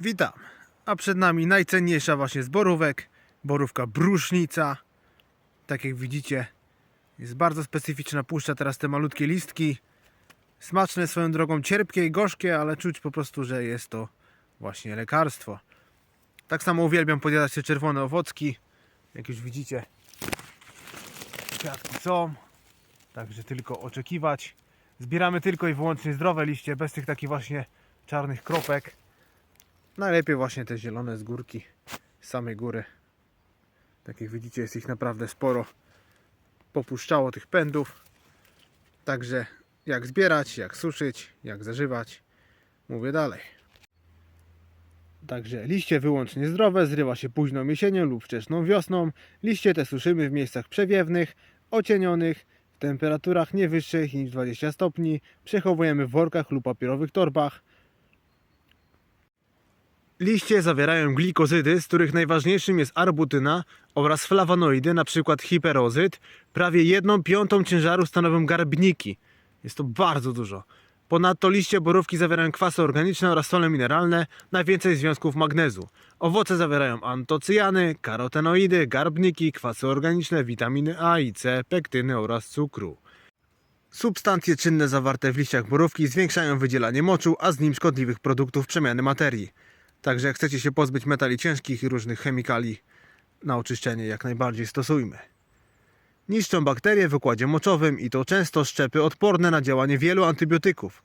Witam. A przed nami najcenniejsza właśnie z borówek. Borówka brusznica. Tak jak widzicie, jest bardzo specyficzna. Puszcza teraz te malutkie listki. Smaczne swoją drogą, cierpkie i gorzkie, ale czuć po prostu, że jest to właśnie lekarstwo. Tak samo uwielbiam podjadać te czerwone owocki. Jak już widzicie, kwiatki są. Także tylko oczekiwać. Zbieramy tylko i wyłącznie zdrowe liście, bez tych takich właśnie czarnych kropek. Najlepiej właśnie te zielone z górki, z samej góry. Tak jak widzicie, jest ich naprawdę sporo. Popuszczało tych pędów. Także jak zbierać, jak suszyć, jak zażywać, mówię dalej. Także liście wyłącznie zdrowe, zrywa się późną jesienią lub wczesną wiosną. Liście te suszymy w miejscach przewiewnych, ocienionych, w temperaturach nie wyższych niż 20 stopni. Przechowujemy w workach lub papierowych torbach. Liście zawierają glikozydy, z których najważniejszym jest arbutyna oraz flawanoidy, np. hiperozyd. Prawie jedną piątą ciężaru stanowią garbniki. Jest to bardzo dużo. Ponadto liście borówki zawierają kwasy organiczne oraz sole mineralne, najwięcej związków magnezu. Owoce zawierają antocyjany, karotenoidy, garbniki, kwasy organiczne, witaminy A i C, pektyny oraz cukru. Substancje czynne zawarte w liściach borówki zwiększają wydzielanie moczu, a z nim szkodliwych produktów przemiany materii. Także jak chcecie się pozbyć metali ciężkich i różnych chemikali, na oczyszczenie jak najbardziej stosujmy. Niszczą bakterie w układzie moczowym i to często szczepy odporne na działanie wielu antybiotyków.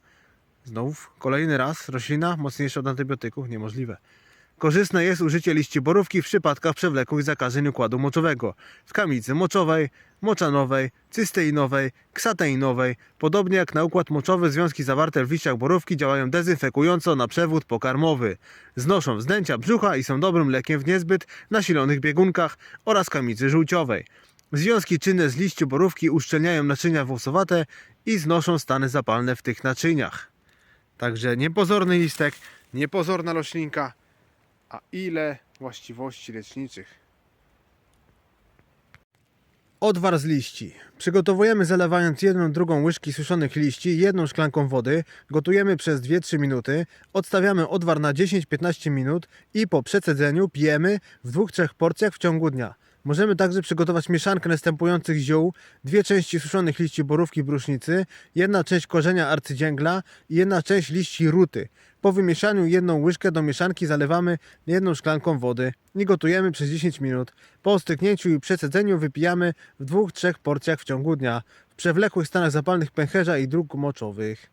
Znów kolejny raz roślina mocniejsza od antybiotyków niemożliwe. Korzystne jest użycie liści borówki w przypadkach przewlekłych zakażeń układu moczowego, w kamicy moczowej, moczanowej, cysteinowej, ksateinowej. Podobnie jak na układ moczowy, związki zawarte w liściach borówki działają dezynfekująco na przewód pokarmowy. Znoszą wzdęcia brzucha i są dobrym lekiem w niezbyt nasilonych biegunkach oraz kamicy żółciowej. Związki czynne z liści borówki uszczelniają naczynia włosowate i znoszą stany zapalne w tych naczyniach. Także niepozorny listek, niepozorna roślinka, a ile właściwości leczniczych. Odwar z liści. Przygotowujemy zalewając jedną drugą łyżki suszonych liści jedną szklanką wody, gotujemy przez 2-3 minuty, odstawiamy odwar na 10-15 minut i po przecedzeniu pijemy w dwóch, trzech porcjach w ciągu dnia. Możemy także przygotować mieszankę następujących ziół, dwie części suszonych liści borówki brusznicy, jedna część korzenia arcydzięgla i jedna część liści ruty. Po wymieszaniu jedną łyżkę do mieszanki zalewamy jedną szklanką wody i gotujemy przez 10 minut. Po ostygnięciu i przecedzeniu wypijamy w dwóch, trzech porcjach w ciągu dnia w przewlekłych stanach zapalnych pęcherza i dróg moczowych.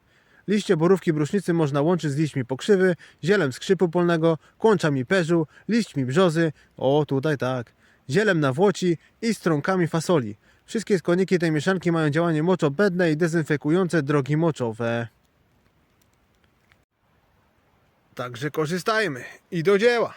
Liście borówki brusznicy można łączyć z liśćmi pokrzywy, zielem skrzypu polnego, kłączami perzu, liśćmi brzozy, o tutaj tak, zielem nawłoci i strąkami fasoli. Wszystkie składniki tej mieszanki mają działanie moczobędne i dezynfekujące drogi moczowe. Także korzystajmy i do dzieła.